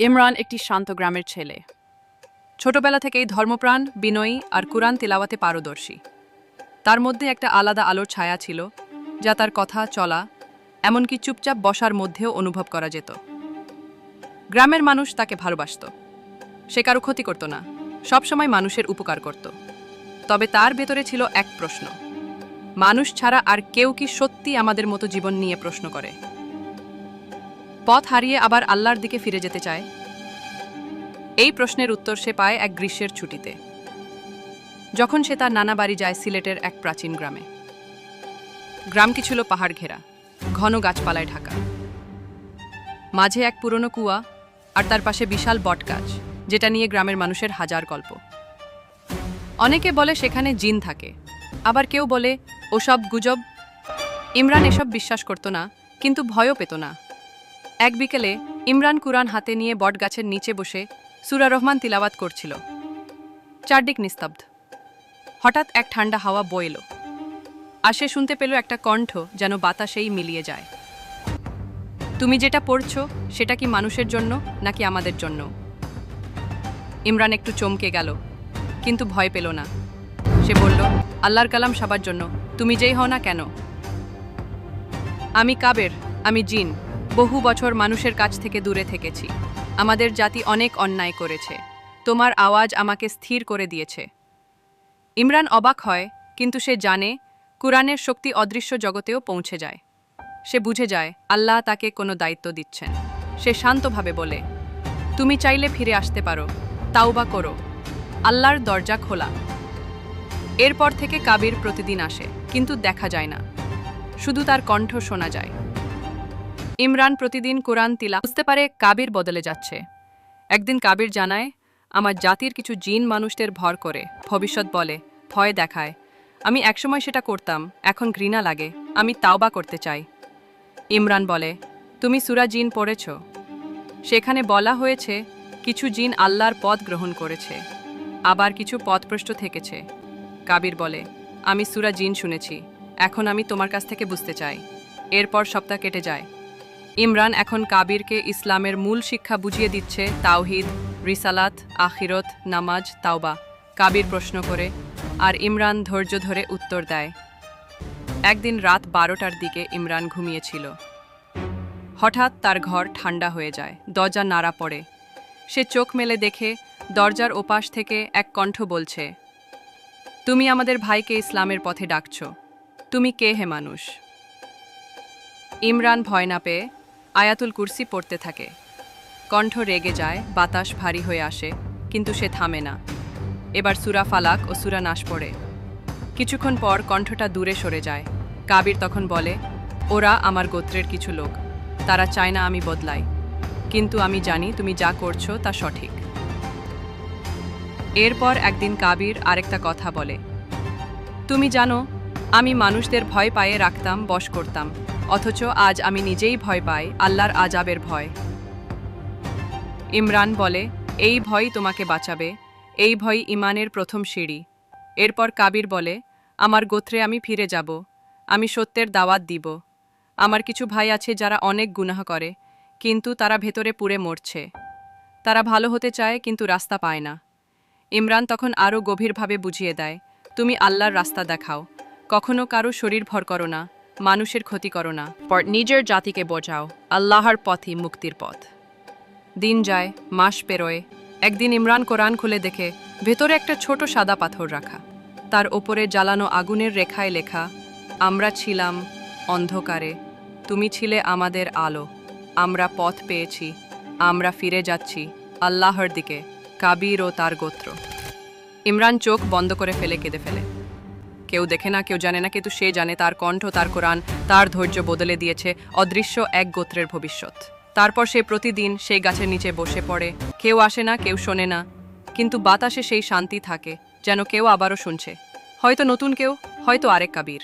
ইমরান একটি শান্ত গ্রামের ছেলে। ছোটবেলা থেকেই ধর্মপ্রাণ, বিনয়ী আর কুরআন তিলাওয়াতে পারদর্শী। তার মধ্যে একটা আলাদা আলোর ছায়া ছিল, যা তার কথা, চলা, এমনকি চুপচাপ বসার মধ্যেও অনুভব করা যেত। গ্রামের মানুষ তাকে ভালোবাসত। সে কারও ক্ষতি করত না, সবসময় মানুষের উপকার করত। তবে তার ভেতরে ছিল এক প্রশ্ন, মানুষ ছাড়া আর কেউ কি সত্যি আমাদের মতো জীবন নিয়ে প্রশ্ন করে? পথ হারিয়ে আবার আল্লাহর দিকে ফিরে যেতে চায়? এই প্রশ্নের উত্তর সে পায় এক গ্রীষ্মের ছুটিতে, যখন সে তার নানা বাড়ি যায় সিলেটের এক প্রাচীন গ্রামে। গ্রামটি ছিল পাহাড় ঘেরা, ঘন গাছপালায় ঢাকা। মাঝে এক পুরনো কুয়া আর তার পাশে বিশাল বটগাছ, যেটা নিয়ে গ্রামের মানুষের হাজার গল্প। অনেকে বলে সেখানে জিন থাকে, আবার কেউ বলে, ওসব গুজব। ইমরান এসব বিশ্বাস করত না, কিন্তু ভয়ও পেত না। এক বিকেলে ইমরান কুরআন হাতে নিয়ে বটগাছের নিচে বসে সুরা রহমান তিলাওয়াত করছিল। চারদিক নিস্তব্ধ। হঠাৎ এক ঠান্ডা হাওয়া বইল আর সে শুনতে পেল একটা কণ্ঠ যেন বাতাসেই মিলিয়ে যায়। তুমি যেটা পড়ছো, সেটা কি মানুষের জন্য নাকি আমাদের জন্য? ইমরান একটু চমকে গেল, কিন্তু ভয় পেল না। সে বলল, আল্লাহর কালাম সবার জন্য, তুমি যেই হও না কেন? আমি কাবের, আমি জিন। বহু বছর মানুষের কাছ থেকে দূরে থেকেছি। আমাদের জাতি অনেক অন্যায় করেছে। তোমার আওয়াজ আমাকে স্থির করে দিয়েছে। ইমরান অবাক হয়, কিন্তু সে জানে, কুরআনের শক্তি অদৃশ্য জগতেও পৌঁছে যায়। সে বুঝে যায়, আল্লাহ তাকে কোনো দায়িত্ব দিচ্ছেন। সে শান্তভাবে বলে, তুমি চাইলে ফিরে আসতে পারো। তাওবা করো। আল্লাহর দরজা খোলা। এরপর থেকে কাবির প্রতিদিন আসে, কিন্তু দেখা যায় না। শুধু তার কণ্ঠ শোনা যায়। ইমরান প্রতিদিন কোরআন তিলা বুঝতে পারে কাবির বদলে যাচ্ছে। একদিন কাবির জানায়, আমার জাতির কিছু জিন মানুষদের ভর করে, ভবিষ্যৎ বলে, ভয় দেখায়। আমি একসময় সেটা করতাম, এখন ঘৃণা লাগে, আমি তাওবা করতে চাই। ইমরান বলে, তুমি সুরা জিন পড়েছ। সেখানে বলা হয়েছে, কিছু জিন আল্লাহর পথ গ্রহণ করেছে, আবার কিছু পথভ্রষ্ট থেকেছে। কাবির বলে, আমি সুরা জিন শুনেছি, এখন আমি তোমার কাছ থেকে বুঝতে চাই। এরপর সপ্তাহ কেটে যায়। ইমরান এখন কাবিরকে ইসলামের মূল শিক্ষা বুঝিয়ে দিচ্ছে তাওহিদ, রিসালাত, আখিরত, নামাজ, তাওবা। কাবির প্রশ্ন করে, আর ইমরান ধৈর্য ধরে উত্তর দেয়। একদিন রাত বারোটার দিকে ইমরান ঘুমিয়েছিল। হঠাৎ তার ঘর ঠান্ডা হয়ে যায়, দরজা নাড়া পড়ে। সে চোখ মেলে দেখে দরজার ওপাশ থেকে এক কণ্ঠ বলছে, তুমি আমাদের ভাইকে ইসলামের পথে ডাকছ। তুমি কে হে মানুষ? ইমরান ভয় না পেয়ে আয়াতুল কুরসি পড়তে থাকে। কণ্ঠ রেগে যায়, বাতাস ভারী হয়ে আসে, কিন্তু সে থামে না। এবার সুরা ফালাক ও সুরা নাশ পড়ে। কিছুক্ষণ পর কণ্ঠটা দূরে সরে যায়। কাবির তখন বলে, ওরা আমার গোত্রের কিছু লোক। তারা চায় না আমি বদলাই। কিন্তু আমি জানি তুমি যা করছ তা সঠিক। এরপর একদিন কাবির আরেকটা কথা বলে, তুমি জানো, আমি মানুষদের ভয় পায়ে রাখতাম, বশ করতাম। অথচ আজ আমি নিজেই ভয় পাই, আল্লাহর আজাবের ভয়। ইমরান বলে, এই ভয় তোমাকে বাঁচাবে, এই ভয় ইমানের প্রথম সিঁড়ি। এরপর কাবির বলে, আমার গোত্রে আমি ফিরে যাব, আমি সত্যের দাওয়াত দিব। আমার কিছু ভাই আছে যারা অনেক গুনাহ করে, কিন্তু তারা ভেতরে পুড়ে মরছে। তারা ভালো হতে চায়, কিন্তু রাস্তা পায় না। ইমরান তখন আরও গভীরভাবে বুঝিয়ে দেয়, তুমি আল্লাহর রাস্তা দেখাও, কখনো কারও শরীর ভর করো না মানুষের ক্ষতি করো না, পর নিজের জাতিকে বোঝাও, আল্লাহর পথই মুক্তির পথ। দিন যায়, মাস পেরোয়, একদিন ইমরান কোরআন খুলে দেখে ভেতরে একটা ছোট সাদা পাথর রাখা। তার ওপরে জ্বালানো আগুনের রেখায় লেখা, আমরা ছিলাম অন্ধকারে, তুমি ছিলে আমাদের আলো, আমরা পথ পেয়েছি, আমরা ফিরে যাচ্ছি আল্লাহর দিকে, কাবির ও তার গোত্র। ইমরান চোখ বন্ধ করে ফেলে কেঁদে ফেলে। কেউ দেখে না, কেউ জানে না, কিন্তু সে জানে তার কণ্ঠ, তার কোরআন, তার ধৈর্য বদলে দিয়েছে অদৃশ্য এক গোত্রের ভবিষ্যৎ। তারপর সে প্রতিদিন সেই গাছের নিচে বসে পড়ে। কেউ আসে না, কেউ শোনে না, কিন্তু বাতাসে সেই শান্তি থাকে, যেন কেউ আবারও শুনছে। হয়তো নতুন কেউ, হয়তো আরেক কাবির।